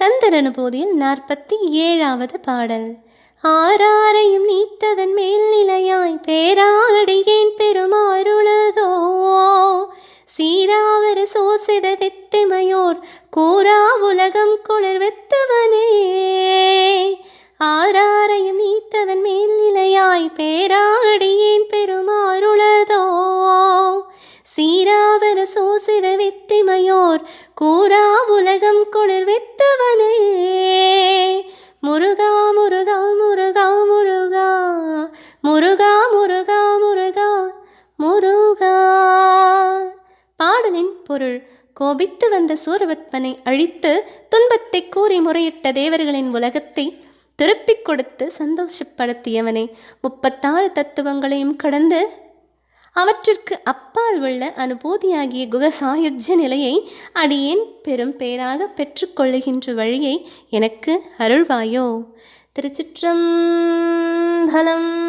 கந்தர் நாற்பத்தி ஏழாவது பாடல். ஆராரையும் நீத்ததன் மேல் நிலையாய் பேராடியேன் பெருமாறுளதோ சீராவர சோசித வெத்திமையோர் கூறா உலகம் குளிர் வெத்தவனே. ஆராரையும் நீத்ததன் மேல் நிலையாய் பேராடியேன் பெருமாறுளதோ சீராவர சோசித வெத்திமையோர் கூறா முருகா முருகா முருகா முருகா. முருகா முருகா முருகா முருகா. பாடலின் பொருள் கோபித்து வந்த சூரவத்மனை அழித்து துன்பத்தை கூறி முறையிட்ட தேவர்களின் உலகத்தை திருப்பிக் கொடுத்து சந்தோஷப்படுத்தியவனை. முப்பத்தாறு தத்துவங்களையும் கடந்து அவற்றிற்கு அப்பால் உள்ள அனுபூதியாகிய குகசாயுஜ நிலையை அடியேன் பெரும் பேராக பெற்றுக்கொள்ளுகின்ற வழியை எனக்கு அருள்வாயோ. திருச்சிற்றம்பலம்